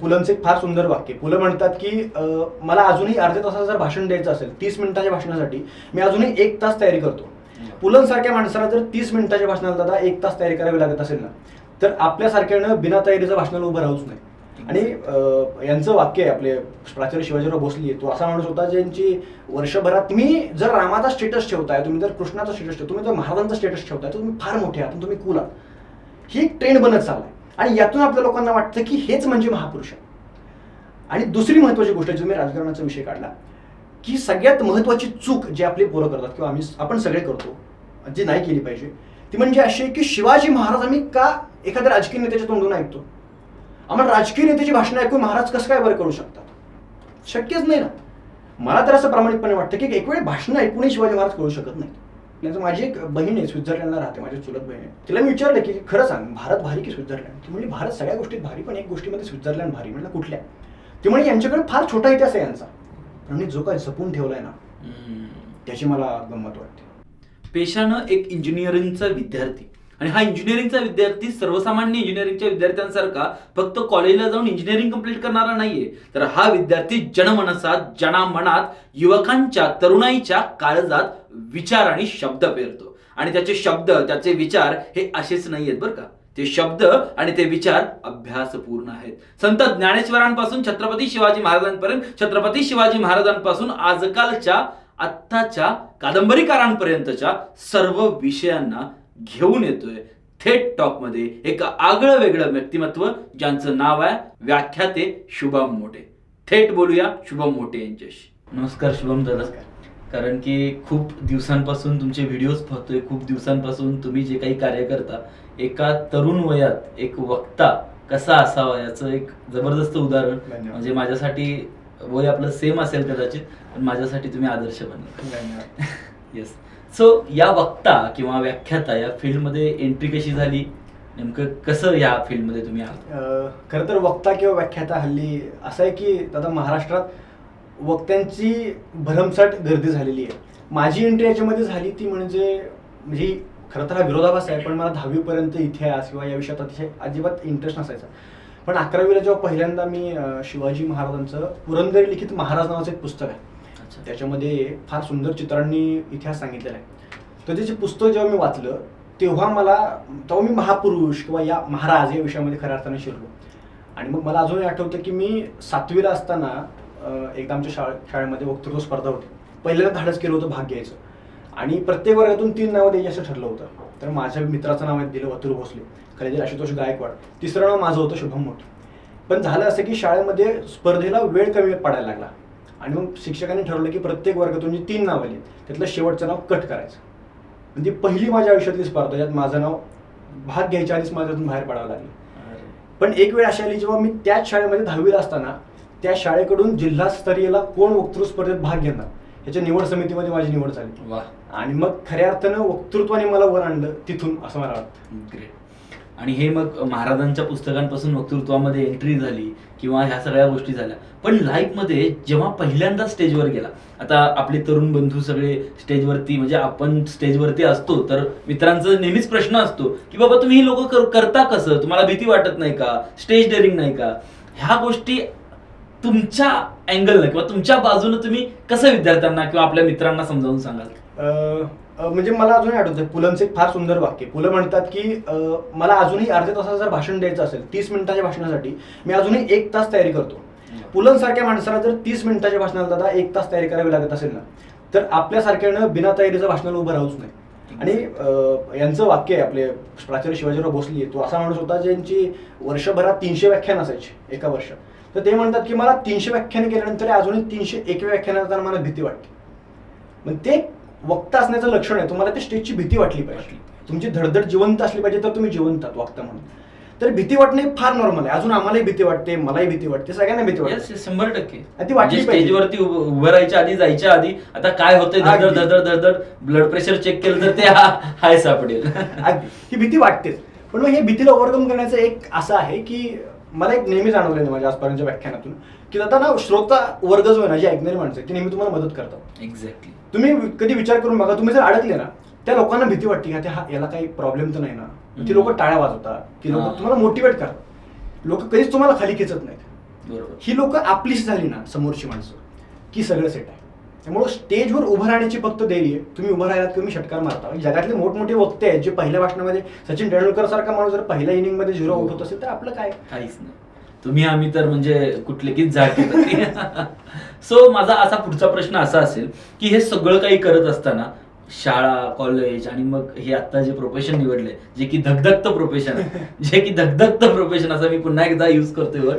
पुलंचं एक फार सुंदर वाक्य. पुलं म्हणतात की अं, मला अजूनही अर्ध्या तासाचं जर भाषण द्यायचं असेल तीस मिनिटाच्या भाषणासाठी मी अजूनही एक तास तयारी करतो. पुलंसारख्या माणसाला जर तीस मिनिटाच्या भाषणाला दादा एक तास तयारी करावी लागत असेल ना तर आपल्यासारख्यानं बिना तयारीचं भाषणाला उभं राहूच नाही. आणि अं, यांचं वाक्य आहे आपले प्राचार्य शिवाजीराव भोसले तो असा माणूस होता ज्यांची वर्षभरात तुम्ही जर रामाचा स्टेटस ठेवताय तुम्ही जर कृष्णाचा स्टेटस ठेवता तुम्ही जर महाराजांचा स्टेटस ठेवताय तर तुम्ही फार मोठे आहात आणि तुम्ही कुल आहात. ही एक ट्रेंड बनत चाललाय. आणि यातून आपल्या लोकांना वाटतं की हेच म्हणजे महापुरुष आणि दुसरी महत्वाची गोष्ट जी मी राजकारणाचा विषय काढला की सगळ्यात महत्वाची चूक जी आपली पोरं करतात किंवा आम्ही आपण सगळे करतो जी नाही केली पाहिजे ती म्हणजे अशी की शिवाजी महाराज आम्ही का एखाद्या राजकीय नेत्याच्या तोंडून ऐकतो? आम्हाला राजकीय नेत्याची भाषण ऐकून महाराज कसं काय बरं करू शकतात? शक्यच नाही ना. मला तर असं प्रामाणिकपणे वाटतं की एक वेळ भाषण ऐकूनही शिवाजी महाराज करू शकत नाही त्यांचं माझी एक बहीण आहे स्वित्झर्लंडला राहते माझी चुलत बहीण आहे. तिला मी विचारलं की खरं सांग भारत भारी की स्वित्झर्लंड? ती म्हणजे भारत सगळ्या गोष्टीत भारी पण एक गोष्टीमध्ये स्वित्झर्लंड भारी म्हणलं कुठल्या? ती म्हणजे यांच्याकडे फार छोटा इतिहास आहे यांचा. आणि जो काय जपून ठेवलाय ना त्याची मला गंमत वाटते. पेशानं एक इंजिनिअरिंगचा विद्यार्थी. आणि हा इंजिनिअरिंगचा विद्यार्थी सर्वसामान्य इंजिनिअरिंगच्या विद्यार्थ्यांसारखा फक्त कॉलेजला जाऊन इंजिनिअरिंग कंप्लीट करणारा नाहीये. तर हा विद्यार्थी जनमनसात जनामनात युवकांच्या तरुणाईच्या काळजात विचार आणि शब्द पेरतो. आणि त्याचे शब्द त्याचे विचार हे असेच नाहीयेत बरं का. ते शब्द आणि ते विचार अभ्यासपूर्ण आहेत. संत ज्ञानेश्वरांपासून छत्रपती शिवाजी महाराजांपर्यंत छत्रपती शिवाजी महाराजांपासून आजकालच्या आत्ताच्या कादंबरीकारांपर्यंतच्या सर्व विषयांना घेऊन येतोय थेट टॉकमध्ये एक आगळं वेगळं व्यक्तिमत्व ज्यांचं नाव आहे व्याख्याते शुभम मोठे. थेट बोलूया शुभम मोठे यांच्याशी. नमस्कार शुभम दादा. कारण की खूप दिवसांपासून तुमचे व्हिडिओज पाहतोय खूप दिवसांपासून तुम्ही जे काही कार्य करता एका तरुण वयात एक वक्ता कसा असावा याचं एक जबरदस्त उदाहरण. म्हणजे माझ्यासाठी वय आपलं सेम असेल कदाचित पण माझ्यासाठी तुम्ही आदर्श बनले. येस सो या वक्ता किंवा व्याख्याता या फील्डमध्ये एंट्री कशी झाली? नेमकं कसं या फील्डमध्ये तुम्ही आहात? खरं तर वक्ता किंवा व्याख्याता हल्ली असं आहे की दादा महाराष्ट्रात वक्त्यांची भरमसाठ गर्दी झालेली आहे. माझी एंट्री याच्यामध्ये झाली ती म्हणजे म्हणजे खरं तर हा विरोधाभास आहे पण मला दहावीपर्यंत इतिहास किंवा या विषयात अतिशय अजिबात इंटरेस्ट नसायचा. पण अकरावीला जेव्हा पहिल्यांदा मी शिवाजी महाराजांचं पुरंदरी लिखित महाराज नावाचं एक पुस्तक आहे. अच्छा. त्याच्यामध्ये फार सुंदर चित्रांनी इतिहास सांगितलेला आहे. तर त्याचे पुस्तक जेव्हा मी वाचलं तेव्हा मला तेव्हा मी महापुरुष किंवा या महाराज या विषयामध्ये खऱ्या अर्थाने शिरलो. आणि मग मला अजूनही आठवतं की मी सातवीला असताना अं, एकदा आमच्या शाळे शाळेमध्ये वक्तृत्व स्पर्धा होती. पहिल्यांदा धाडस केलं होतं भाग घ्यायचं. आणि प्रत्येक वर्गातून तीन नावं द्यायची असं ठरलं होतं. तर माझ्या मित्राचं नाव आहे दिलं अतुल भोसले खरेदी आशुतोष गायकवाड. तिसरं नाव माझं होतं शुभम मोठे पण झालं असं की शाळेमध्ये स्पर्धेला वेळ कमी पडायला लागला. आणि मग शिक्षकांनी ठरवलं की प्रत्येक वर्गातून जी तीन नाव आली त्यातलं शेवटचं नाव कट करायचं. म्हणजे पहिली माझ्या आयुष्यातली स्पर्धा ज्यात माझं नाव भाग घ्यायच्या आधीच माझ्यातून बाहेर पडावं लागलं. पण एक वेळ अशी आली जेव्हा मी त्याच शाळेमध्ये दहावीला असताना त्या शाळेकडून जिल्हास्तरीयला कोण वक्तृत्व स्पर्धेत भाग घेणार? ह्याच्या निवड समितीमध्ये माझी निवड झाली. आणि मग खऱ्या अर्थानं वक्तृत्वाने मला वर आणलं तिथून असं मला वाटतं. ग्रेट आणि हे मग महाराजांच्या पुस्तकांपासून वक्तृत्वामध्ये एंट्री झाली किंवा ह्या सगळ्या गोष्टी झाल्या. पण लाईफमध्ये जेव्हा पहिल्यांदा स्टेजवर गेला आता आपले तरुण बंधू सगळे स्टेजवरती म्हणजे आपण स्टेजवरती असतो तर मित्रांचा नेहमीच प्रश्न असतो की बाबा तुम्ही हे लोक करता कसं? तुम्हाला भीती वाटत नाही का? स्टेज डेअरिंग नाही का? ह्या गोष्टी तुमच्या अँगलनं किंवा तुमच्या बाजूनं तुम्ही कसं विद्यार्थ्यांना किंवा आपल्या मित्रांना समजावून सांगाल? म्हणजे मला अजूनही आठवतं पुलंचं एक फार सुंदर वाक्य. पुलं म्हणतात की मला अजूनही अर्ध्या तासाचं जर भाषण द्यायचं असेल तीस मिनिटाच्या भाषणासाठी मी अजूनही एक तास तयारी करतो. पुलंसारख्या माणसाला जर तीस मिनिटाच्या भाषणाला दादा एक तास तयारी करावी लागत असेल ना तर आपल्यासारख्यानं बिना तयारीचं भाषणाला उभं राहूच नाही. आणि यांचं वाक्य आहे आपले प्राचार्य शिवाजीराव भोसले तो असा माणूस होता ज्यांची वर्षभरात तीनशे व्याख्यान असायची एका वर्षात तर ते म्हणतात की मला तीनशे व्याख्यान केल्यानंतर अजूनही तीनशे एक व्याख्यानात मला भीती वाटते. मग ते वक्ता असण्याचं लक्षण आहे. तुम्हाला त्या स्टेजची भीती वाटली पाहिजे. तुमची धडधड जिवंत असली पाहिजे तर तुम्ही जिवंत आहात वक्ता म्हणून. तर भीती वाटणे फार नॉर्मल आहे. अजून आम्हालाही भीती वाटते मलाही भीती वाटते सगळ्यांना भीती वाटते. शंभर टक्के. ती वाटली म्हणजे पाहिजे. स्टेजवरती उभं उभं राहायच्या आधी जायच्या आधी आता काय होतंय धडधड. धडधड धडधड ब्लड प्रेशर चेक केलं तर ते हाय सापडेल. ही भीती वाटतेच. पण मग हे भीतीला ओव्हरकम करण्याचं एक असं आहे की मला एक नेहमी जाणवलं आहे माझ्या आजपर्यंतच्या व्याख्यानातून की आता ना श्रोता वर्ग जो आहे ना जी ऐकणारी माणसं ती नेहमी तुम्हाला मदत करतात. एक्झॅक्टली तुम्ही कधी विचार करून बघा तुम्ही जर अडकले ना त्या लोकांना भीती वाटते की हा याला काही प्रॉब्लेम तर नाही ना. ती लोक टाळ्या वाजवतात. ती लोक. तुम्हाला मोटिवेट करतात. लोक कधीच तुम्हाला खाली खेचत नाहीत. बरोबर. ही लोक आपलीच झाली ना समोरची माणसं की सगळं सेट आहे. त्यामुळं स्टेजवर उभं राहण्याची फक्त देरी आहे तुम्ही उभं राहिलात तुम्ही षटकार मारता. जगातले मोठमोठे वक्ते आहेत जे पहिल्या भाषणामध्ये सचिन तेंडुलकर सारखा माणूस जर पहिल्या इनिंगमध्ये झिरो आउट होत असेल तर आपलं काय? काहीच नाही. तुम्ही आम्ही तर म्हणजे कुठले की झाड सो माझा असा पुढचा प्रश्न असा असेल की हे सगळं काही करत असताना शाळा कॉलेज आणि मग हे आता जे प्रोफेशन निवडले जे की धगधगतं प्रोफेशन जे की धगधगतं प्रोफेशन असं मी पुन्हा एकदा युज करतोय वर.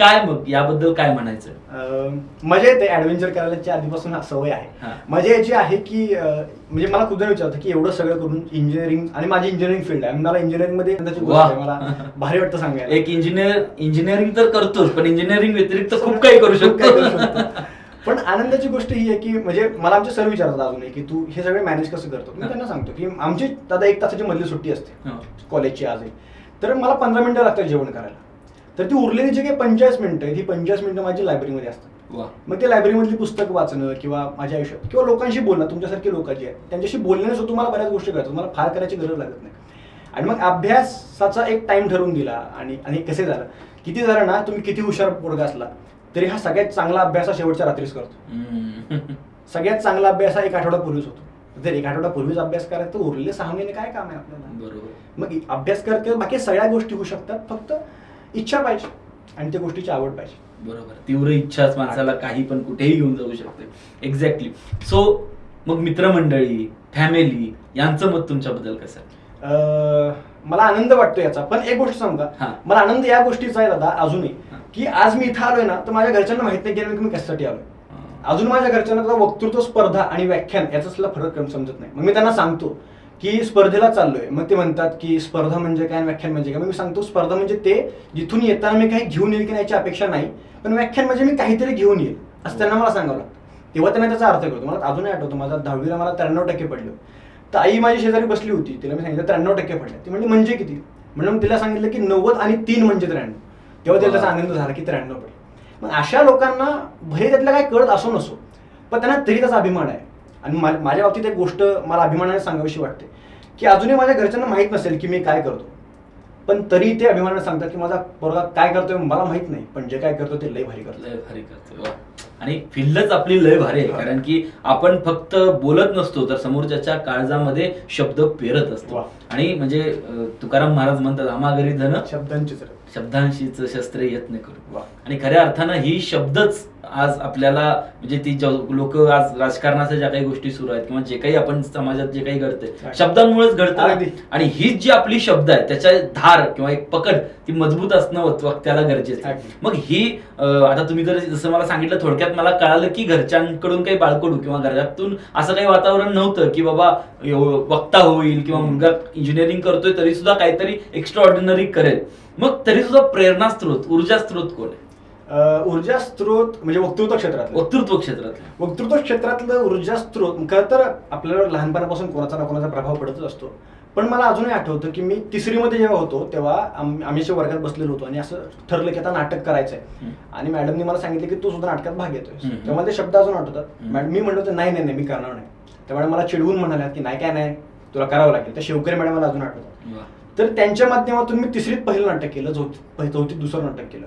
काय मग याबद्दल काय म्हणायचं अं, मजा येते ऍडव्हेंचर करायची आधीपासून हा सवय हा. आहे मजा याची आहे की अं, म्हणजे मला जण विचारतं की एवढं सगळं करून इंजिनिअरिंग आणि माझी इंजिनिअरिंग फील्ड आहे आणि मला इंजिनिअरिंगमध्ये त्याची गोष्ट आहे, वाह. मला भारी वाटतं सांगायला एक इंजिनियर इंजिनिअरिंग तर करतोच पण इंजिनिअरिंग व्यतिरिक्त खूप काही करू खूप काही करू शकतो शकतो. पण आनंदाची गोष्ट ही आहे की म्हणजे मला आमचे सर विचारतात अजूनही की तू हे सगळे मॅनेज कसं करतो मी हा. त्यांना सांगतो की आमची दादा एक तासाची मधली सुट्टी असते हा. कॉलेजची आजही तर मला पंधरा मिनिटं लागतात जेवण करायला तर ती उरलेली जी काही पंचेचाळीस मिनिटं आहेत ही पंचेचाळीस मिनिटं माझी लायब्ररीमध्ये असतात. वा. मग ते लायब्ररीमधली पुस्तक वाचणं किंवा माझ्या आयुष्यात किंवा लोकांशी बोलणं तुमच्यासारखी लोक जी आहेत त्यांच्याशी बोलण्याने सुद्धा तुम्हाला बऱ्याच गोष्टी कळतात. मला फार करायची गरज लागत नाही. आणि मग अभ्यासाचा एक टाइम ठरवून दिला आणि आणि कसे झालं? किती झालं ना तुम्ही किती हुशार पोरगा असला तरी हा सगळ्यात चांगला अभ्यास हा शेवटच्या रात्रीच करतो. सगळ्यात चांगला अभ्यास हा एक आठवड्यापूर्वीच होतो. जर एक आठवड्यापूर्वीच अभ्यास करायचा तर उरलेले सहा महिने काय काम आहे आपल्याला? बरोबर. मग अभ्यास करते बाकी सगळ्या गोष्टी होऊ शकतात. फक्त इच्छा पाहिजे आणि त्या गोष्टीची आवड पाहिजे. बरोबर. तीव्र इच्छाच माणसाला काही पण कुठेही घेऊन जाऊ शकते. एक्झॅक्टली सो मग मित्रमंडळी फॅमिली यांचं मत तुमच्याबद्दल कसं आहे? अं, मला आनंद वाटतो याचा. पण एक गोष्ट सांगू हा. का मला आनंद या गोष्टीचा आहे दादा अजूनही. हा. की आज मी इथं आलोय ना तर माझ्या घरच्यांना माहीत नाही की मी कशासाठी आलोय. अजून माझ्या घरच्यांना तर वक्तृत्व स्पर्धा आणि व्याख्यान याचा सुद्धा फरक कम- समजत नाही. मग मी त्यांना सांगतो. की स्पर्धेला चाललोय. मग ते म्हणतात की स्पर्धा म्हणजे काय व्याख्यान म्हणजे काय? मग मी सांगतो स्पर्धा म्हणजे ते जिथून येताना मी काही घेऊन येईल की नाही याची अपेक्षा नाही पण व्याख्यान म्हणजे मी काहीतरी घेऊन येईल असं त्यांना मला सांगावं लागतं. तेव्हा त्यांना त्याचा अर्थ करतो मला अजूनही आठवतो माझा दहावीला मला त्र्याण्णव टक्के पडले. तर आई माझी शेजारी बसली होती तिला मी सांगितलं त्र्याण्णव टक्के पडले. ती म्हणजे म्हणजे किती? म्हणून मग तिला सांगितलं की नव्वद आणि तीन म्हणजे त्र्याण्णव. तेव्हा तिला त्याचा. आनंद झाला की त्र्याण्णव पडले. मग अशा लोकांना भले त्यातलं काय कळत असो नसो पण त्यांना तरी त्याचा अभिमान आहे. आणि मा- माझ्या बाबतीत एक गोष्ट मला अभिमानाने सांगावीशी वाटते की अजूनही माझ्या घरच्यांना माहीत नसेल की मी काय करतो पण तरी ते अभिमानाने सांगतात की माझा पोरगा काय करतोय मला माहीत नाही पण जे काय करतो ते लय भारी करतो लय भारी करतोय वा. आणि फिल्डच आपली लय भारी आहे. कारण की आपण फक्त बोलत नसतो तर समोरच्याच्या काळजामध्ये शब्द पेरत असतो. आणि म्हणजे तुकाराम महाराज म्हणतात आमाघरी धन शब्दांचीच रे. शब्दांशीच शस्त्रे यत्न करू वा. आणि खऱ्या अर्थानं ही शब्दच आज आपल्याला म्हणजे ती लोक आज राजकारणाच्या ज्या काही गोष्टी सुरू आहेत किंवा जे काही आपण समाजात जे काही घडते अगदी. शब्दांमुळेच घडतं. आणि हीच जी आपली शब्द आहे त्याच्या धार किंवा एक पकड ती मजबूत असणं वक्त- वक्त्याला गरजेचं आहे. मग ही आता तुम्ही जर जसं मला सांगितलं थोडक्यात मला कळालं की घरच्यांकडून काही बाळकडू किंवा घरातून असं काही वातावरण नव्हतं की बाबा वक्ता होईल किंवा मुलगा इंजिनिअरिंग करतोय तरी सुद्धा काहीतरी एक्स्ट्रा ऑर्डिनरी करेल मग तरी सुद्धा प्रेरणास्त्रोत ऊर्जा स्त्रोत कोण आहे ऊर्जा स्त्रोत म्हणजे वक्तृत्व क्षेत्रात वक्तृत्व क्षेत्रातलं. वक्तृत्व क्षेत्रातलं ऊर्जा स्त्रोत खरं तर आपल्याला लहानपणापासून कोणाचा ना कोणाचा प्रभाव पडतच असतो. पण मला अजूनही आठवतं की मी तिसरीमध्ये जेव्हा होतो तेव्हा आम- आम्ही अशा वर्गात बसलेलो होतो आणि असं ठरलं की आता नाटक करायचं आहे हम्म. आणि मॅडमनी मला सांगितलं की तू सुद्धा नाटकात भाग घेतोय. तेव्हा ते शब्द अजून आठवतात. मॅडम मी म्हणलो होतं नाही नाही नाही मी करणार नाही. त्यामुळे मला चिडवून म्हणाल्या की नाही काय नाही तुला करावं लागेल. तर शेवकरी मॅडम मला अजून आठवतात. तर त्यांच्या माध्यमातून मी तिसरीत पहिलं नाटक केलं चौथी चौथीत दुसरं नाटक केलं.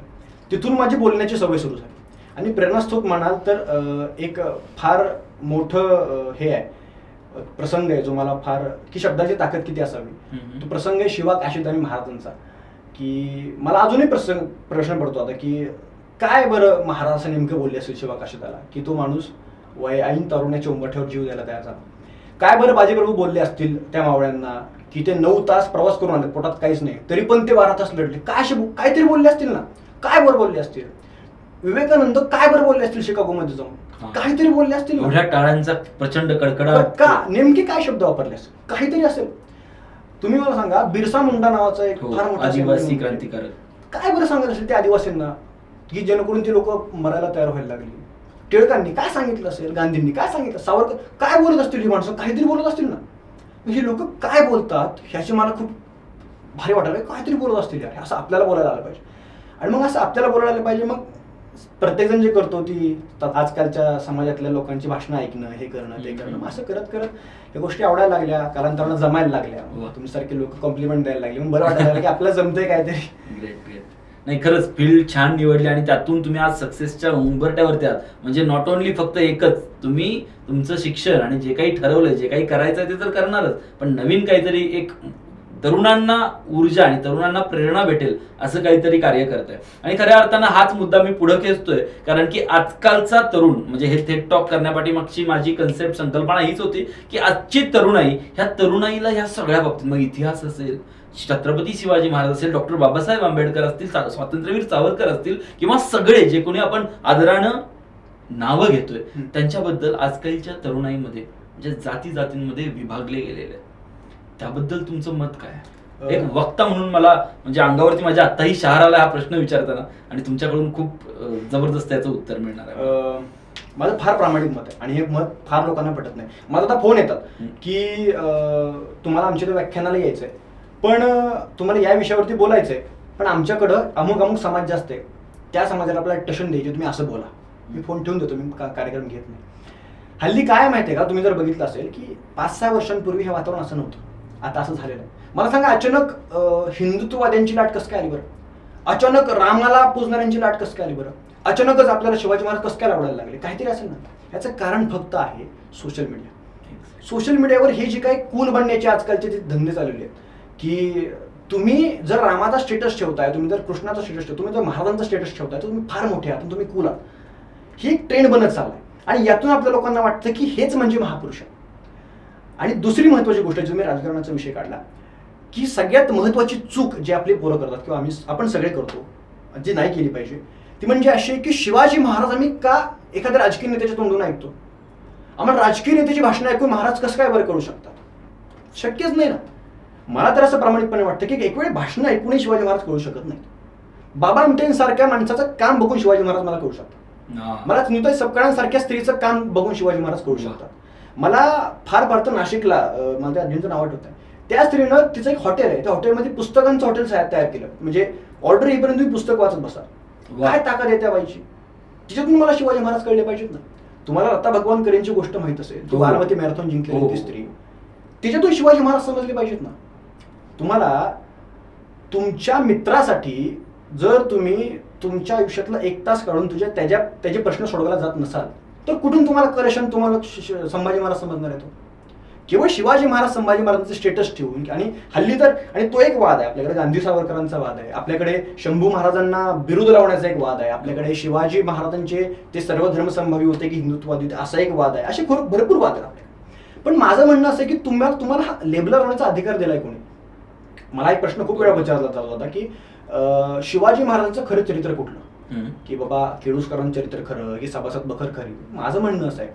तिथून माझी बोलण्याची सवय सुरू झाली. आणि प्रेरणास्त्रोत म्हणाल तर एक फार मोठं हे आहे. प्रसंग आहे जो मला फार की शब्दाची ताकद किती असावी. तो प्रसंग आहे शिवा काशीदानी महाराजांचा. की मला अजूनही प्रसंग प्रश्न पडतो आता की काय बरं महाराज असं नेमकं बोलले असेल शिवा काशीदाला की तो माणूस वय ऐन तरुणाच्या उंबरठ्यावर जीव द्यायला तयार झाला. काय बरं बाजीप्रभू बोलले असतील त्या मावळ्यांना की ते नऊ तास प्रवास करून आले पोटात काहीच नाही तरी पण ते बारा तास लढले. काय असे काहीतरी बोलले असतील ना? काय बरं बोलले असतील? विवेकानंद काय बरं बोलले असतील शिकागोमध्ये हा. जाऊन काहीतरी बोलले असतील. एवढ्या टाळ्यांचा प्रचंड पण कडकडाट का नेमके काय शब्द वापरले असेल काहीतरी असेल. तुम्ही मला सांगा बिरसा मुंडा नावाचा एक हो, फार मोठा आदिवासी क्रांतिकारक. काय बरं सांगत असेल त्या आदिवासींना? की जेणेकरून ती लोक मरायला तयार व्हायला लागली. टिळकांनी काय सांगितलं असेल? गांधींनी काय सांगितलं? सावरकर काय बोलत असतील ही माणसं? काहीतरी बोलत असतील ना? म्हणजे लोक काय बोलतात? ह्याची मला खूप भारी वाटायला काहीतरी बोलत असतील यार. असं आपल्याला बोलायला आलं पाहिजे. आणि मग असं आपल्याला बोलायला आलं पाहिजे मग प्रत्येकजण जे करतो ती आजकालच्या समाजातल्या लोकांची भाषणं ऐकणं हे करणं ते करणं असं करत करत या गोष्टी आवडायला लागल्या कालांतरानं जमायला लागल्या. तुमच्यासारखे लोक कॉम्प्लिमेंट द्यायला लागले. मग बरं वाटायला लागलं की आपल्याला जमतंय काहीतरी. ग्रेट ग्रेट नाही खरंच फील्ड छान निवडली आणि त्यातून तुम्ही आज सक्सेसच्या उंबरट्यावरती आहात. म्हणजे नॉट ओन्ली फक्त एकच तुम्ही तुमचं शिक्षण आणि जे काही ठरवलंय जे काही करायचं ते तर करणारच पण नवीन काहीतरी एक तरुणांना ऊर्जा आणि तरुणांना प्रेरणा भेटेल असं काहीतरी कार्य करताय आणि खऱ्या अर्थानं हाच मुद्दा मी पुढे खेचतोय कारण की आजकालचा तरुण म्हणजे हे थेट टॉक करण्यापाठीमागची माझी कन्सेप्ट संकल्पना हीच होती की आजची तरुणाई ह्या तरुणाईला ह्या सगळ्या बाबतीत मग इतिहास असेल छत्रपती शिवाजी महाराज असेल डॉक्टर बाबासाहेब आंबेडकर असतील स्वातंत्र्यवीर सावरकर असतील किंवा सगळे जे कोणी आपण आदरानं नावं घेतोय. त्यांच्याबद्दल आजकालच्या तरुणाईमध्ये म्हणजे जाती जातींमध्ये विभागले गेलेले आहेत. त्याबद्दल तुमचं मत काय? एक वक्ता म्हणून मला म्हणजे अंगावरती माझ्या आत्ताही शहर आला हा प्रश्न विचारताना आणि तुमच्याकडून खूप जबरदस्त याचं उत्तर मिळणार आहे. माझं फार प्रामाणिक मत आहे आणि हे मत फार लोकांना पटत नाही. मला आता फोन येतात. की तुम्हाला आमच्या इथे व्याख्यानाला यायचंय. पण तुम्हाला या विषयावरती बोलायचंय पण आमच्याकडं अमुक अमुक समाज जास्त आहे. त्या समाजाला आपल्याला टशन द्यायचे तुम्ही असं बोला. मी फोन ठेवून देतो मी कार्यक्रम घेत नाही. हल्ली काय माहिती आहे का तुम्ही जर बघितलं असेल की पाच सहा वर्षांपूर्वी हे वातावरण असं नव्हतं. आता असं झालेलं आहे. मला सांगा अचानक हिंदुत्ववाद्यांची लाट कसं काय आली बरं? अचानक रामाला पूजणाऱ्यांची लाट कसं काय आली बरं? अचानकच आपल्याला शिवाजी महाराज कसं काय आवडायला लागले? काहीतरी असेल ना. याचं कारण फक्त आहे सोशल मीडिया सोशल मीडियावर हे जे काही कूल बनण्याचे आजकालचे जे धंदे चाललेले आहेत की तुम्ही जर रामाचा स्टेटस ठेवताय तुम्ही जर कृष्णाचा स्टेटस ठेवता तुम्ही जर महाराजांचा स्टेटस ठेवताय तर तुम्ही फार मोठे आहात तुम्ही कूल आहात. ही एक ट्रेंड बनत चाललाय. आणि यातून आपल्या लोकांना वाटतं की हेच म्हणजे महापुरुष आहे आणि दुसरी महत्वाची गोष्ट जी मी राजकारणाचा विषय काढला की सगळ्यात महत्वाची चूक जी आपली पोरं करतात किंवा आम्ही आपण सगळे करतो जी नाही केली पाहिजे ती म्हणजे अशी की शिवाजी महाराज आम्ही का एखाद्या राजकीय नेत्याच्या तोंडून ऐकतो? आम्हाला राजकीय नेत्याची भाषणं ऐकून महाराज कसं काय बरं करू शकतात? शक्यच नाही ना. मला तर असं प्रामाणिकपणे वाटतं की एक वेळ भाषणं ऐकूनही शिवाजी महाराज कळू शकत नाही बाबा आमटेंसारख्या माणसाचं काम बघून शिवाजी महाराज मला कळू शकतात. मला नुताई सपकाळांसारख्या स्त्रीचं काम बघून शिवाजी महाराज कळू शकतात. मला फार फार तर नाशिकला अं, मला त्या आजींचं नाव आठवत आहे त्या स्त्रीनं तिचं एक हॉटेल आहे. त्या हॉटेलमध्ये पुस्तकांचं हॉटेल तयार केलं. म्हणजे ऑर्डर येईपर्यंत तुम्ही पुस्तक वाचत बसा. काय ताकद आहे त्या बाईची? तिच्यातून मला शिवाजी महाराज कळले पाहिजेत ना. तुम्हाला लता भगवान करेंची गोष्ट माहीत असेल. ती हो. बारामती मॅरेथॉन जिंकलेली हो. ती स्त्री. तिच्यातून शिवाजी महाराज समजले पाहिजेत ना. तुम्हाला तुमच्या मित्रासाठी जर तुम्ही तुमच्या आयुष्यातला एक तास काढून तुझ्या त्याच्या त्याचे प्रश्न सोडवायला जात नसाल तर कुठून तुम्हाला करेक्शन तुम्हाला संभाजी महाराज समजणार आहे तो? केवळ शिवाजी महाराज संभाजी महाराजांचं स्टेटस ठेवून आणि हल्ली तर आणि तो एक वाद आहे आपल्याकडे गांधी सावरकरांचा वाद आहे आपल्याकडे शंभू महाराजांना बिरुद लावण्याचा एक वाद आहे आपल्याकडे शिवाजी महाराजांचे ते सर्व धर्मसंभावी होते की हिंदुत्ववादी होते असा एक वाद आहे असे खूप भरपूर वाद आहेत पण माझं म्हणणं असं आहे की तुम्हाला तुम्हाला हा लेबला लावण्याचा अधिकार दिलाय कोणी? मला एक प्रश्न खूप वेळा विचारला जात होता की शिवाजी महाराजांचं खरं चरित्र कुठलं? की बाबा केळुसकरांचं चरित्र खरं की सभासद बखर खरी. माझं म्हणणं असं आहे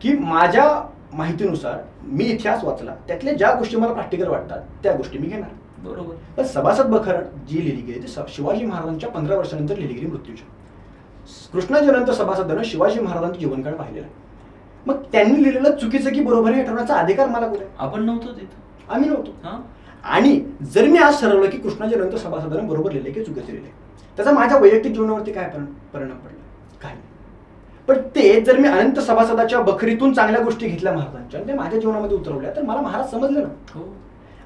की माझ्या माहितीनुसार मी इतिहास वाचला त्यातल्या ज्या गोष्टी मला प्रॅक्टिकल वाटतात त्या गोष्टी मी घेणार. बरोबर. पण सभासद बखर जी लिहिली गेली ती शिवाजी महाराजांच्या पंधरा वर्षानंतर लिहिली गेली मृत्यूच्या कृष्णाजीनंतर सभासदानं शिवाजी महाराजांचं जीवनकाळ पाहिलेला आहे. मग त्यांनी लिहिलेलं चुकीचं की बरोबर हे ठरवण्याचा अधिकार मला कुठे? आपण नव्हतो तिथं. आम्ही नव्हतो. आणि जर मी आज ठरवलं की नंतर सभासदानं बरोबर लिहिले की चुकीचे लिहिले त्याचा माझ्या वैयक्तिक जीवनावरती काय परिणाम पडला? काय नाही. पण ते जर मी अनंत सभासदाच्या बखरीतून चांगल्या गोष्टी घेतल्या महाराजांच्या आणि ते माझ्या जीवनामध्ये उतरवल्या तर मला महाराज समजले ना. हो.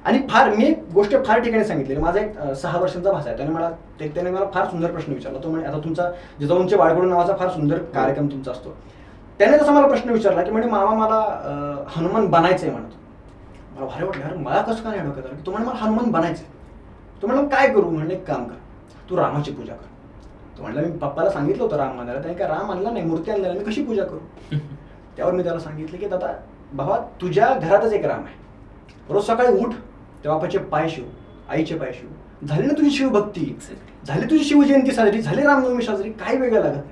आणि फार मी एक गोष्ट फार ठिकाणी सांगितलेली माझा एक सहा वर्षांचा भाषा आहे. त्याने मला ते- त्याने मला फार सुंदर प्रश्न विचारला. तो म्हणजे आता तुमचा जिजाऊंचे बाळकडून नावाचा फार सुंदर कार्यक्रम तुमचा असतो. त्याने तसा मला प्रश्न विचारला की म्हणजे मामा मला हनुमान बनायचंय म्हणतो. मला भारी वाटलं अरे मला कसं काय नाही डोक्यात? तो म्हणे मला हनुमान बनायचंय. तो म्हणला काय करू? म्हणले एक काम कर. तू रामाची पूजा कर. तो म्हणला मी पप्पाला सांगितलं होतं राम आणायला त्याने काय राम आणला नाही? मूर्ती आणलेला मी कशी पूजा करू? त्यावर मी त्याला सांगितलं की दादा बाबा तुझ्या घरातच एक राम आहे. रोज सकाळी उठ त्या बापाचे पाय शिव आईचे पाय शिव. झाली ना तुझी शिवभक्ती. झाली तुझी शिवजयंती साजरी? झाली रामनवमी साजरी? काही वेगळं लागत नाही.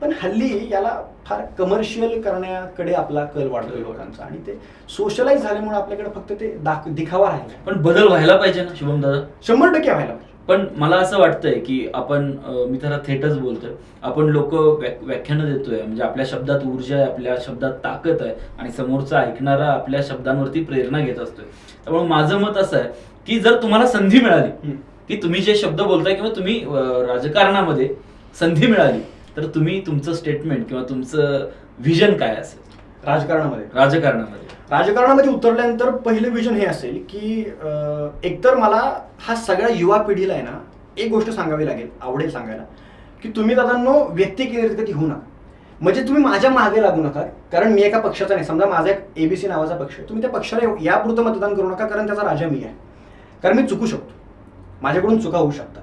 पण हल्ली याला फार कमर्शियल करण्याकडे आपला कल वाढतोय लोकांचा आणि ते सोशलाइज झाल्यामुळे आपल्याकडे फक्त ते दाख दिखावा राहिला. पण बदल व्हायला पाहिजे ना शुभम दादा? शंभर टक्के व्हायला पाहिजे. पण मला असं वाटतंय की आपण मी त्याला थेटच बोलतोय आपण लोक व्याख्यानं देतोय म्हणजे आपल्या शब्दात ऊर्जा आहे आपल्या शब्दात ताकद आहे आणि समोरचा ऐकणारा आपल्या शब्दांवरती प्रेरणा घेत असतोय. त्यामुळे माझं मत असं आहे की जर तुम्हाला संधी मिळाली. की तुम्ही जे शब्द बोलताय किंवा तुम्ही राजकारणामध्ये संधी मिळाली तर तुम्ही तुमचं स्टेटमेंट किंवा तुमचं व्हिजन काय असेल? राजकारणामध्ये. राजकारणामध्ये. राजकारणामध्ये उतरल्यानंतर पहिलं विजन हे असेल की एकतर मला हा सगळ्या युवा पिढीला आहे ना एक गोष्ट सांगावी लागेल आवडेल सांगायला की तुम्ही दादांनो व्यक्ती केंद्रित होऊ नका. म्हणजे तुम्ही माझ्या मागे लागू नका कारण मी एका पक्षाचा नाही. समजा माझा एक एबीसी नावाचा पक्ष आहे. तुम्ही त्या पक्षाला यापुरतं मतदान करू नका कारण त्याचा राजा मी आहे. कारण मी चुकू शकतो. माझ्याकडून चुका होऊ शकतात.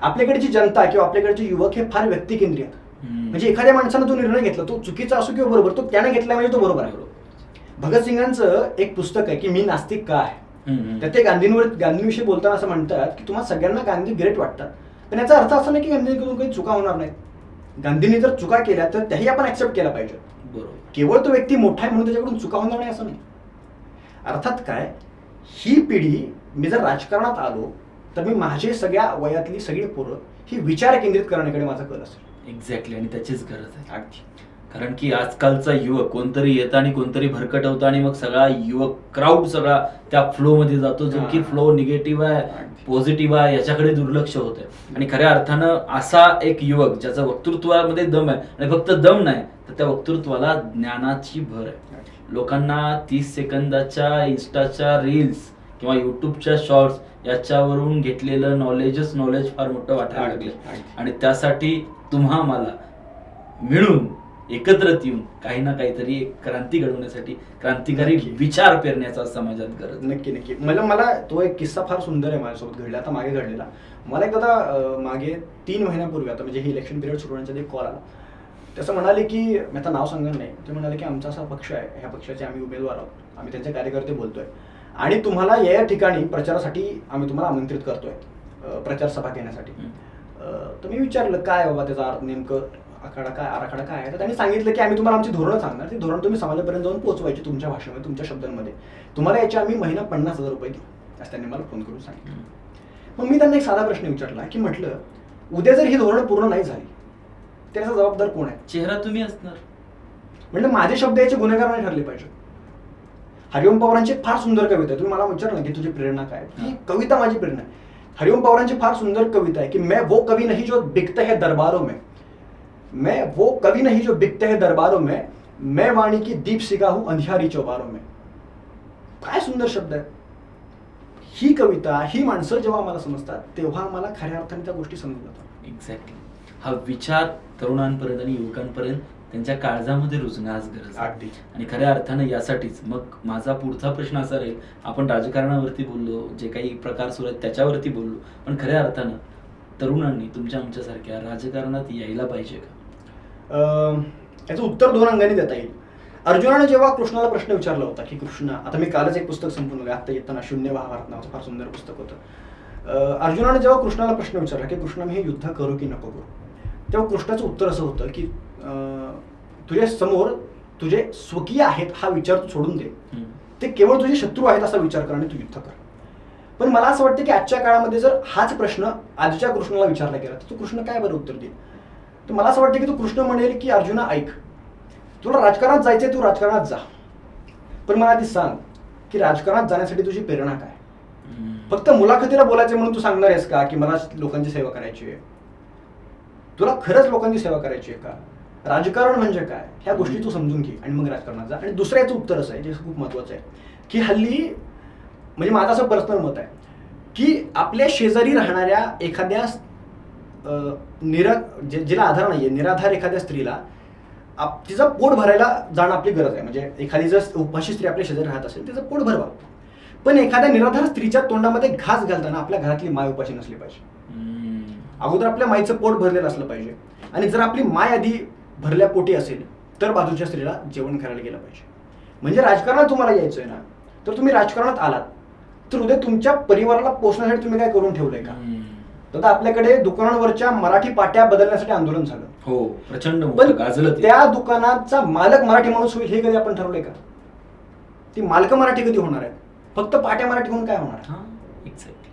आपल्याकडची जनता किंवा आपल्याकडचे युवक हे फार व्यक्तिकेंद्रीय आहेत. म्हणजे एखाद्या माणसानं तो निर्णय घेतला तो चुकीचा असो किंवा बरोबर तो त्याने घेतला म्हणजे तो बरोबर आहे. भगतसिंगांचं एक पुस्तक आहे की मी नास्तिक का आहे. तर ते गांधींवर गांधीविषयी बोलताना असं म्हणतात की तुम्हाला सगळ्यांना गांधी ग्रेट वाटतात. पण याचा अर्थ असा नाही की गांधींकडून काही चुका होणार नाहीत. गांधींनी जर चुका केल्या तर त्याही आपण ऍक्सेप्ट केल्या पाहिजे. बरोबर. केवळ तो व्यक्ती मोठा आहे म्हणून त्याच्याकडून चुका होणार नाही असं नाही. अर्थात काय? ही पिढी मी जर राजकारणात आलो तर मी माझे सगळ्या वयातली सगळी पोरं ही विचार केंद्रित करण्याकडे माझा कल असेल. एक्झॅक्टली आणि त्याचीच गरज आहे. अगदी. कारण की आजकालचा युवक कोणतरी येतं आणि कोणतरी भरकटवतं आणि मग सगळा युवक क्राऊड सगळा त्या फ्लो मध्ये जातो जो की. फ्लो निगेटिव्ह आहे. पॉझिटिव्ह आहे याच्याकडे दुर्लक्ष होत आहे आणि खऱ्या अर्थानं असा एक युवक ज्याचा वक्तृत्वामध्ये दम आहे आणि फक्त दम नाही तर त्या वक्तृत्वाला ज्ञानाची भर आहे लोकांना तीस सेकंदाच्या इन्स्टाच्या रील्स किंवा युट्यूबच्या शॉर्ट्स याच्यावरून घेतलेलं नॉलेजच नॉलेज फार मोठं वाटायला लागलं. आणि त्यासाठी तुम्हा मला मिळून एकत्रित येऊन काही ना काहीतरी एक क्रांती घडवण्यासाठी क्रांतिकारी. विचार पेरण्याचा समाजात गरज. नक्की नक्की. मला मला तो एक किस्सा फार सुंदर आहे माझ्यासोबत घडला आता मागे घडलेला. मला एक अं, मागे तीन महिन्यापूर्वी आता म्हणजे हे इलेक्शन पिरियड सुरू होण्याचा एक कॉल आला तसं म्हणाले की मी आता नाव सांगणार नाही ते म्हणाले की आमचा असा पक्ष आहे ह्या पक्षाचे आम्ही उमेदवार आहोत आम्ही त्यांचे कार्यकर्ते बोलतोय. आणि तुम्हाला या ठिकाणी प्रचारासाठी आम्ही तुम्हाला आमंत्रित करतोय प्रचार सभा घेण्यासाठी. तर मी विचारलं काय बाबा त्याचा अर्थ नेमकं? आखाडा काय आराखडा काय आहे? तर त्यांनी सांगितलं की आम्ही तुम्हाला आमची धोरणं सांगणार. ती धोरण तुम्ही समाजापर्यंत जाऊन पोहोचवायची तुमच्या भाषेमध्ये तुमच्या शब्दांमध्ये. तुम्हाला याचे आम्ही महिना पन्नास हजार रुपये देऊ. असं त्यांनी मला फोन करून सांगितलं. मग मी त्यांना एक साधा प्रश्न विचारला की म्हटलं उद्या जर ही धोरणं पूर्ण नाही झाली त्याचा जबाबदार कोण आहे? चेहरा तुम्ही असणार. म्हणजे माझे शब्द याचे गुन्हेगार नाही ठरले पाहिजे हरिओम पवारांची फार सुंदर कविता आहे. तुम्ही मला विचारलं की तुझी प्रेरणा काय? ही कविता माझी प्रेरणा आहे. हरिओम पवारांची फार सुंदर कविता आहे की मैं वो कवि नहीं जो बिकते है दरबारों में. मैं वो कवि नहीं जो बिकते है दरबारों में मैं वाणी की दीप सिगा हूं अंधियारी चौबारों में। काय सुंदर शब्द आहे ही कविता ही माणसं जेव्हा मला समजतात तेव्हा मला खऱ्या अर्थाने त्या गोष्टी समजून जातात. एक्झॅक्टली हा विचार तरुणांपर्यंत आणि युवकांपर्यंत त्यांच्या काळजामध्ये रुजणं आज गरज आहे. अगदी. आणि खऱ्या अर्थानं यासाठीच मग माझा पुढचा प्रश्न असा राहील आपण राजकारणावरती बोललो जे काही प्रकार सुरू आहेत त्याच्यावरती बोललो पण खऱ्या अर्थानं तरुणांनी तुमच्या आमच्यासारख्या राजकारणात यायला पाहिजे का? याचं उत्तर दोन अंगाने देता येईल. अर्जुनाने जेव्हा कृष्णाला प्रश्न विचारला होता की कृष्ण आता मी कालच एक पुस्तक संपून गेलं आता येताना शून्य महाभारत नावाचं फार सुंदर पुस्तक होतं. अर्जुनाने जेव्हा कृष्णाला प्रश्न विचारला की कृष्ण मी हे युद्ध करू की नको करू? तेव्हा कृष्णाचं उत्तर असं होतं की अं, तुझ्या समोर तुझे स्वकीय आहेत हा विचार तू सोडून दे. ते केवळ तुझे शत्रू आहेत असा विचार कर आणि तू युद्ध कर. पण मला असं वाटतं की आजच्या काळामध्ये जर हाच प्रश्न आजच्या कृष्णाला विचारला गेला तर तो कृष्ण काय बरं उत्तर देईल? तर मला असं वाटतं की तो कृष्ण म्हणेल की अर्जुना ऐक. तुला राजकारणात जायचंय तू राजकारणात जा. पण मला आधी सांग की राजकारणात जाण्यासाठी तुझी प्रेरणा काय. फक्त मुलाखतीला बोलायचं म्हणून तू सांगणार आहेस का की मला लोकांची सेवा करायची आहे? तुला खरंच लोकांची सेवा करायची आहे का? राजकारण म्हणजे काय? ह्या गोष्टी तू समजून घे आणि मग राजकारणात जा. आणि दुसरं याचं उत्तर असं आहे जे खूप महत्वाचं आहे की हल्ली म्हणजे माझं असं पर्सनल मत आहे की आपल्या शेजारी राहणाऱ्या एखाद्या निरा जे जिला आधार नाहीये निराधार एखाद्या स्त्रीला आप तिचं पोट भरायला जाणं आपली गरज आहे. म्हणजे एखादी जर उपाशी स्त्री आपल्या शेजारी राहत असेल तिचं पोट भरवा. पण एखाद्या निराधार स्त्रीच्या तोंडामध्ये घास घालताना आपल्या घरातली माय उपाशी नसली पाहिजे. अगोदर आपल्या माईचं पोट भरलेलं असलं पाहिजे. आणि जर आपली माय आधी भरल्या पोटी असेल तर बाजूच्या स्त्रीला जेवण करायला गेलं पाहिजे. म्हणजे राजकारणात तुम्हाला यायचंय ना तर तुम्ही राजकारणात आलात तर उद्या तुमच्या परिवाराला पोचण्यासाठी तुम्ही काय करून ठेवलंय का? तर आपल्याकडे दुकानांवरच्या मराठी पाट्या बदलण्यासाठी आंदोलन झालं. हो प्रचंड पण गाजलं ते. त्या दुकानाचा मालक मराठी माणूस होईल हे कधी आपण ठरवलंय का? ती मालक मराठी कधी होणार आहे फक्त पाट्या मराठी होऊन काय होणार आहे हा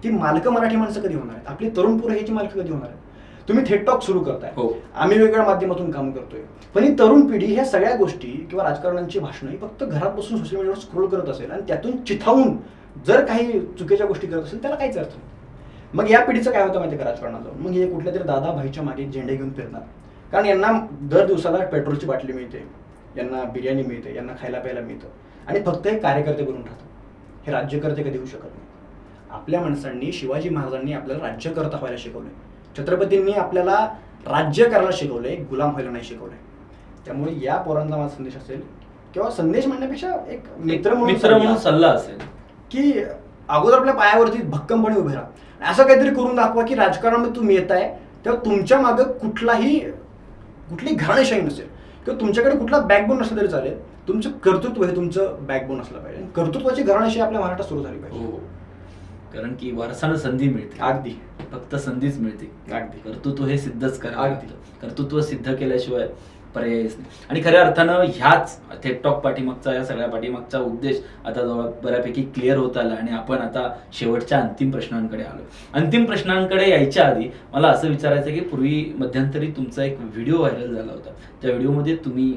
ती मालक मराठी माणसं कधी होणार आहेत? आपली तरुण पोरं ह्याची मालक कधी होणार आहेत? तुम्ही थेट टॉक सुरू करताय. हो. आम्ही वेगवेगळ्या माध्यमातून काम करतोय. पण ही तरुण पिढी ह्या सगळ्या गोष्टी किंवा राजकारणांची भाषणं ही फक्त घरात बसून सोशल मीडियावर स्क्रोल करत असेल आणि त्यातून चिथावून जर काही चुकीच्या गोष्टी करत असेल त्याला काहीच अर्थ नाही. मग या पिढीचं काय होतं माहिती जाऊन मग हे कुठल्या तरी दादा भाईच्या मागे झेंडे घेऊन फिरणार कारण यांना दर दिवसाला पेट्रोलची बाटली मिळते. यांना बिर्याणी मिळते यांना खायला प्यायला मिळतं. आणि फक्त हे कार्यकर्ते बनून राहतात. हे राज्यकर्ते कधी होऊ शकत नाही आपल्या माणसांनी शिवाजी महाराजांनी आपल्याला राज्यकर्ता व्हायला शिकवलंय. छत्रपतींनी आपल्याला राज्य करायला शिकवलंय गुलाम व्हायला नाही शिकवलंय. त्यामुळे या पोरांचा माझा संदेश असेल किंवा संदेश म्हणण्यापेक्षा एक मित्र म्हणून मित्र म्हणून सल्ला असेल. की अगोदर आपल्या पायावरती भक्कमपणे उभे राहा. असं काहीतरी करून दाखवा की राजकारणामध्ये तुम्ही येत आहे तेव्हा तुमच्या मागं कुठलाही कुठली घाणशाही नसेल. किंवा तुमच्याकडे कुठला बॅकबोन नसलं तरी चालेल. तुमचं कर्तृत्व हे तुमचं बॅकबोन असलं पाहिजे. कर्तृत्वाची घराणशी आपल्या महाराष्ट्रात सुरू झाली पाहिजे. हो. कारण की वारसानं संधी मिळते. अगदी. फक्त संधीच मिळते. अगदी. कर्तृत्व हे सिद्धच करावं अगदी. कर्तृत्व सिद्ध केल्याशिवाय पर्यायच नाही आणि खऱ्या अर्थानं ह्याच थेटटॉक पाठीमागचा या सगळ्या पाठीमागचा उद्देश आता जवळ बऱ्यापैकी क्लिअर होत आला आणि आपण आता शेवटच्या अंतिम प्रश्नांकडे आलो. अंतिम प्रश्नांकडे यायच्या आधी मला असं विचारायचं की पूर्वी मध्यंतरी तुमचा एक व्हिडिओ व्हायरल झाला होता. त्या व्हिडिओमध्ये तुम्ही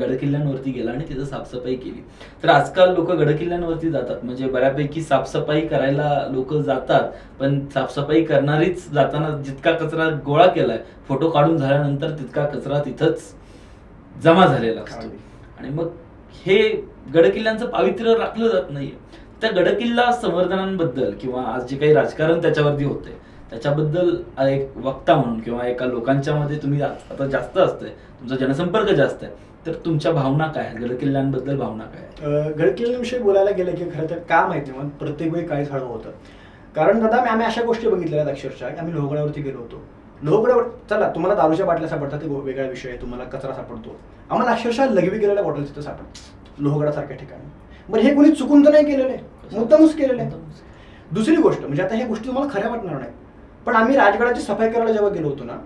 गडकिल्ल्यांवरती गेला आणि तिथं साफसफाई केली. तर आजकाल लोक गडकिल्ल्यांवरती जातात. म्हणजे बऱ्यापैकी साफसफाई करायला लोक जातात पण साफसफाई करणारीच जाताना जितका कचरा गोळा केलाय फोटो काढून झाल्यानंतर तितका कचरा तिथंच जमा झालेला असतो. आणि मग हे गडकिल्ल्यांचं पावित्र्य राखलं जात नाहीये. त्या गडकिल्ला संवर्धनांबद्दल किंवा आज जे काही राजकारण त्याच्यावरती होतंय त्याच्याबद्दल एक वक्ता म्हणून किंवा एका लोकांच्या मध्ये तुम्ही आता जास्त असतंय तुमचा जनसंपर्क जास्त आहे तर तुमच्या भावना काय आहेत? गडकिल्ल्यांबद्दल भावना काय गडकिल्ल्यांविषयी बोलायला गेलं की खरं तर का माहिती मला प्रत्येक वेळी काहीच हळवं होतं. कारण दादा आम्ही आम्ही अशा गोष्टी बघितल्या आहेत अक्षरशः की आम्ही लोहगडावरती गेलो होतो. लोहगडावर चला तुम्हाला दारूच्या बाटल्या सापडतात ते वेगळा विषय आहे तुम्हाला कचरा सापडतो. आम्हाला अक्षरशः लघवी गेलेल्या बॉटल तिथं सापडतात. लोहगडासारख्या ठिकाणी. बरं हे कोणी चुकून तर नाही केलेलं आहे? मुद्दामच केलेलं दुसरी गोष्ट म्हणजे आता ह्या गोष्टी तुम्हाला खऱ्या वाटणार नाही. पण आम्ही राजगडाची सफाई करायला जेव्हा गेलो होतो ना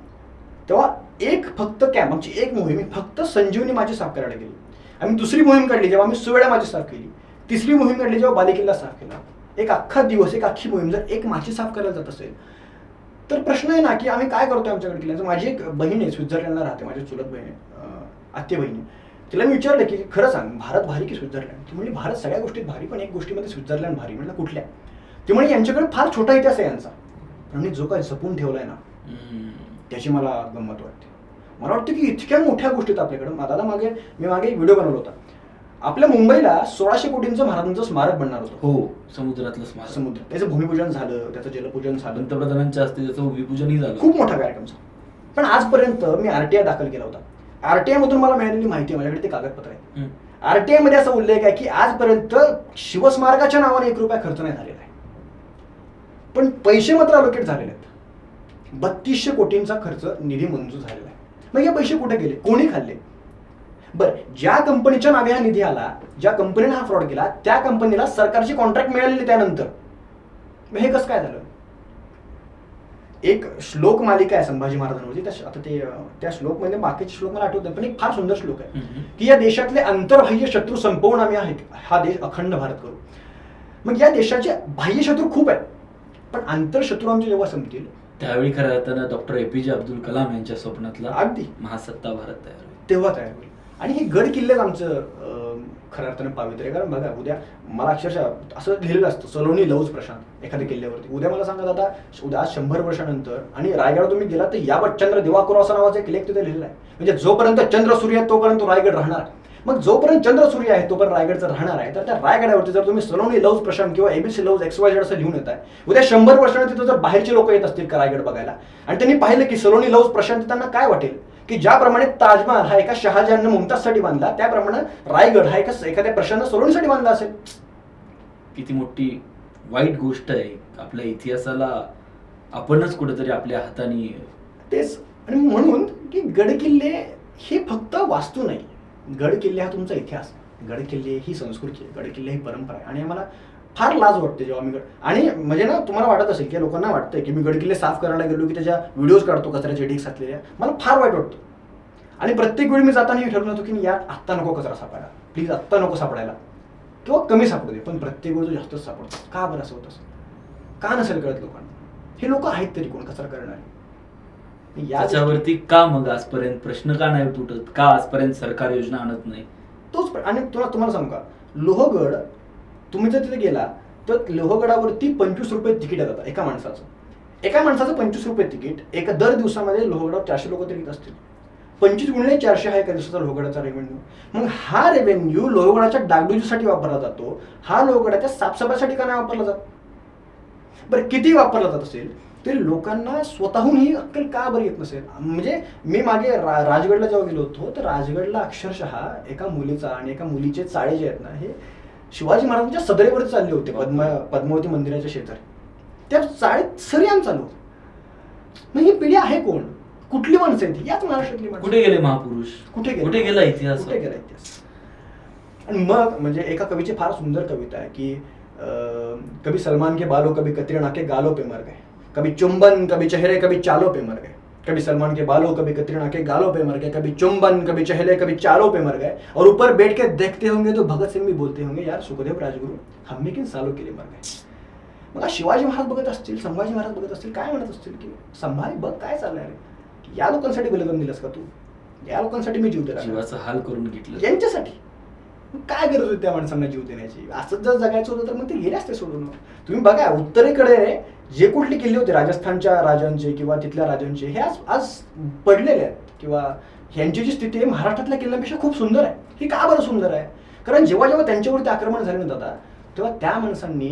तेव्हा एक फक्त कॅम्प आमची एक मोहीम फक्त संजीवनी माझी साफ करायला गेली. आम्ही दुसरी मोहीम काढली जेव्हा आम्ही सुवेळा माझी साफ केली. तिसरी मोहीम काढली जेव्हा बालेकिल्ला साफ केला. एक अख्खा दिवस एक अख्खी मोहीम जर एक माची साफ करायला जात असेल तर प्रश्न आहे ना की आम्ही काय करतोय आमच्याकडे किल्ल्याचं माझी एक बहीण आहे स्वित्झर्लंडला राहते माझी चुलत बहीण आहे बहीण आहे. तिला मी विचारलं की खरं सांग भारत भारी की स्वित्झर्लंड? ती म्हणजे भारत सगळ्या गोष्टीत भारी पण एक गोष्टीमध्ये स्वित्झर्लंड भारी. म्हटलं कुठल्या? ती म्हणजे यांच्याकडे फार छोटा इतिहास आहे यांचा. आणि जो काय जपून ठेवलाय ना. त्याची मला गंमत वाटते. मला वाटतं की इतक्या मोठ्या गोष्टीत आपल्याकडं दादा मागे मी मागे एक व्हिडिओ बनवला होता. आपल्या मुंबईला सोळाशे कोटींचं महाराजांचं स्मारक बनणार होतं. हो समुद्रातलं स्मारक. समुद्र. त्याचं भूमिपूजन झालं त्याचं जलपूजन झालं. पंतप्रधानांच्या हस्ते त्याचं भूमिपूजनही झालं. खूप मोठा कार्यक्रम झाला. पण आजपर्यंत मी आरटीआय दाखल केला होता. आरटीआय मधून मला मिळालेली माहिती आहे माझ्याकडे ते कागदपत्र आहे. आरटीआयमध्ये असा उल्लेख आहे की आजपर्यंत शिवस्मारकाच्या नावाने एक रुपया खर्च नाही झालेला आहे. पण पैसे मात्र अलोकेट झालेले आहेत. बत्तीसशे कोटींचा खर्च निधी मंजूर झालेला आहे. मग हे पैसे कुठे गेले? कोणी खाल्ले? बर ज्या कंपनीच्या नावे हा निधी आला ज्या कंपनीने हा फ्रॉड केला त्या कंपनीला सरकारची कॉन्ट्रॅक्ट मिळालेली त्यानंतर मग हे कसं काय झालं? एक श्लोक मालिका आहे संभाजी महाराजांवरती त्या आता ते त्या श्लोकमध्ये बाकीचे श्लोक मला आठवत पण एक फार सुंदर श्लोक आहे. की या देशातले अंतर्बाह्य शत्रू संपवून आम्ही आहेत हा देश अखंड भारत करू. मग या देशाचे बाह्य शत्रू खूप आहेत पण आंतरशत्रू आमचे जेव्हा संपतील त्यावेळी खऱ्या अर्थानं डॉक्टर एपीजे अब्दुल कलाम यांच्या स्वप्नातला अगदी. महासत्ता भारत तयार होईल. तेव्हा तयार होईल. आणि हे गड किल्लेच आमचं खऱ्या अर्थाने पावित्र्य आहे. कारण बघा उद्या मला अक्षरशः असं लिहिलेलं असतं सलोनी लवज प्रशांत एखाद्या किल्ल्यावरती. उद्या मला सांगा दादा उद्या शंभर वर्षानंतर आणि रायगड तुम्ही गेला तर या चंद्र दिवाकरो असा नावाचा एक लेख तिथे लिहिलेला आहे. म्हणजे जोपर्यंत चंद्र सूर्य आहे तोपर्यंत रायगड राहणार. मग जोपर्यंत चंद्र सूर्य आहे तोपर्यंत रायगडचं राहणार आहे. तर त्या रायगडावरती जर तुम्ही सलोनी लवज प्रशांत किंवा ABC loves X Y Z असं लिहून येत आहे उद्या शंभर वर्षाने तिथं जर बाहेरचे लोक येत असतील का रायगड बघायला? आणि त्यांनी पाहिलं की सलोनी लवज प्रशांत त्यांना काय वाटेल? की ज्याप्रमाणे ताजमहाल हा एका शहाजहाननं मुमताजसाठी बांधला त्याप्रमाणे रायगड हा एका एखाद्या प्रशांत सलोनीसाठी बांधला असेल. किती मोठी वाईट गोष्ट आहे. आपल्या इतिहासाला आपणच कुठेतरी आपल्या हाताने तेच. आणि म्हणून की गडकिल्ले हे फक्त वास्तू नाही. गडकिल्ले हा तुमचा इतिहास. गडकिल्ले ही संस्कृती आहे. गडकिल्ले ही परंपरा आहे. आणि आम्हाला फार लाज वाटते जेव्हा मी गड आणि म्हणजे ना तुम्हाला वाटत असेल की लोकांना वाटतंय की मी गडकिल्ले साफ करायला गेलो की त्याच्या व्हिडिओज काढतो कचऱ्याचे ढीक साचलेल्या मला फार वाईट वाटतं. आणि प्रत्येक वेळी मी जाताना हे ठरवलं होतं की यात आत्ता नको कचरा सापडायला. प्लीज आत्ता नको सापडायला. किंवा कमी सापडू दे पण प्रत्येक वेळी तो जास्तच सापडतो. का बरं असं होत असं का नसेल कळत लोकांना? हे लोक आहेत तरी कोण कचरा करणारे? या गोष्टी- त्याच्यावरती का मग आजपर्यंत प्रश्न का नाही तुटत का आजपर्यंत सरकार योजना आणत नाही? तोच आणि तुला तुम्हाला सांगू का? लोहगड तुम्ही जर तिथे गेला तर लोहगडावरती पंचवीस रुपये तिकीट आहे एका माणसाचं. एका माणसाचं पंचवीस रुपये तिकीट एका दर दिवसामध्ये लोहगडावर चारशे लोक तरी येत असतील. पंचवीस गुणिले चारशे हा एका दिवसाचा लोहगडाचा रेव्हेन्यू मग हा रेव्हेन्यू लोहगडाच्या डागडुजीसाठी वापरला जातो. हा लोहगडाच्या साफसफाईसाठी का नाही वापरला जात? बरं किती वापरला जात असेल तरी लोकांना स्वतःहून ही अक्कल का बरं येत नसेल? म्हणजे मी मागे रा राजगडला जेव्हा गेलो होतो तर राजगडला अक्षरशः एका मुलीचा आणि एका मुलीचे चाळे जे आहेत ना हे शिवाजी महाराजांच्या सदरेवर चालले होते पद्मा पद्मावती मंदिराच्या शेजारी. त्या चाळीत सरियाम चालू होतं. मग ही पिढी आहे कोण? कुठली माणसं आहेत? याच महाराष्ट्रातली कुठे गेले महापुरुष? कुठे गेले? कुठे गेला इतिहास? कुठे गेला इतिहास? आणि मग म्हणजे एका कवीची फार सुंदर कविता आहे की कभी सलमान के बालों कभी कतरीना के गालों पे मर गए. कभी चुंबन कभी चेहरे कभी चालों पे मर गए. कभी सलमान के बालों कभी कतरीना के गालों पे मर गए कभी चुंबन कभी चेहरे कभी चालों पे मर गए। और ऊपर बैठ के देखते होंगे तो भगत सिंह भी बोलते होंगे यार सुखदेव राजगुरु हम भी किन सालों के लिए मर गए? मग आज शिवाजी महाराज बघत असतील संभाजी महाराज बघत असतील काय म्हणत असतील की संभाजी बघ काय चाललंय रे? या लोकांसाठी बलिदान दिलंस का तू? या लोकांसाठी मी जीव दिला जीवाचा हाल करून घेतलं यांच्यासाठी? काय गरज होती त्या माणसांना जीव देण्याची? असंच जर जगायचं होतं तर मग ते गेले असते सोडून तुम्ही बघा उत्तरेकडे जे कुठले किल्ले होते राजस्थानच्या राजांचे किंवा तिथल्या राजांचे हे आज आज पडलेले आहेत. किंवा ह्यांची जी स्थिती आहे महाराष्ट्रातल्या किल्ल्यांपेक्षा खूप सुंदर आहे. ही का बरं सुंदर आहे? कारण जेव्हा जेव्हा त्यांच्यावरती आक्रमण झाले ना दादा तेव्हा त्या माणसांनी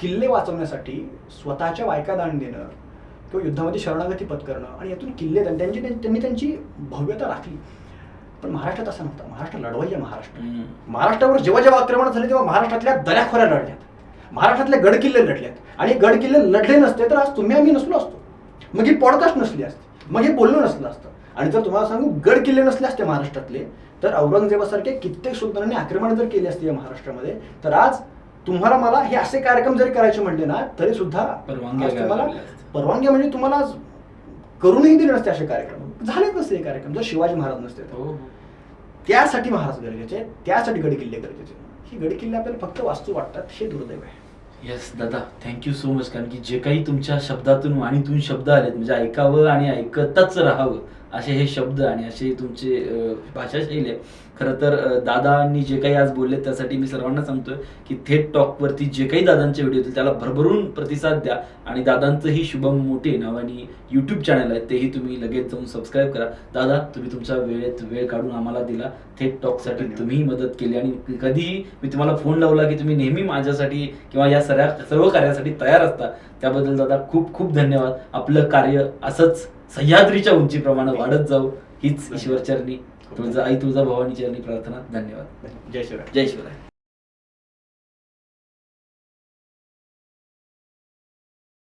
किल्ले वाचवण्यासाठी स्वतःच्या बायका दान देणं किंवा युद्धामध्ये शरणागती पत्करणं आणि यातून किल्ले त्यांनी त्यांची त्यांनी त्यांची भव्यता राखली. पण महाराष्ट्रात असं नव्हतं. महाराष्ट्र लढवायचे महाराष्ट्र. महाराष्ट्रावर जेव्हा जेव्हा आक्रमण झाले तेव्हा महाराष्ट्रातल्या दऱ्याखोऱ्या लढल्यात. महाराष्ट्रातले गडकिल्ले लढल्यात आणि गडकिल्ले लढले नसते तर आज तुम्ही आम्ही नसलो असतो. मग ही पॉडकास्ट नसली असती. मग हे बोलणं नसलं असतं. आणि जर तुम्हाला सांगू गड किल्ले नसले असते महाराष्ट्रातले तर औरंगजेबासारखे कित्येक सुलतानांनी आक्रमण जर केली असती या महाराष्ट्रामध्ये तर आज तुम्हाला मला हे असे कार्यक्रम जरी करायचे म्हटले ना तरी सुद्धा तुम्हाला. परवानग्या म्हणजे तुम्हाला आज करूनही दिले नसते असे कार्यक्रम. झालेच नसते हे कार्यक्रम जर शिवाजी महाराज नसते तर. हो, हो. त्यासाठी महाराज गरजेचे त्यासाठी गडकिल्ले गरजेचे. ही गडकिल्ले आपल्याला फक्त वास्तू वाटतात हे दुर्दैव आहे. येस दादा थँक्यू सो मच कारण की जे काही तुमच्या शब्दातून वाणीतून शब्द आलेत म्हणजे ऐकावं आणि ऐकतच राहावं असे हे शब्द आणि असे तुमचे भाषाशैली आहे. खरं तर दादांनी जे काही आज बोलले त्यासाठी मी सर्वांना सांगतोय की थेट टॉकवरती जे काही दादांचे व्हिडिओ होतील त्याला भरभरून प्रतिसाद द्या. आणि दादांचंही शुभम मोठे नावाने यूट्यूब चॅनल आहे तेही तुम्ही लगेच जाऊन सबस्क्राईब करा. दादा तुम्ही तुमच्या वेळेत वेळ काढून आम्हाला दिला. थेट टॉकसाठी. तुम्ही मदत केली आणि कधीही मी तुम्हाला फोन लावला की तुम्ही नेहमी माझ्यासाठी किंवा या सर्व सर्व कार्यासाठी तयार असता त्याबद्दल दादा खूप खूप धन्यवाद. आपलं कार्य असंच सह्याद्रीच्या उंचीप्रमाणे वाढत जाऊ हीच ईश्वरचरणी तुळजा आई तुळजा भवानी चरणी प्रार्थना. धन्यवाद. जय शिवराय. जय शिवराय.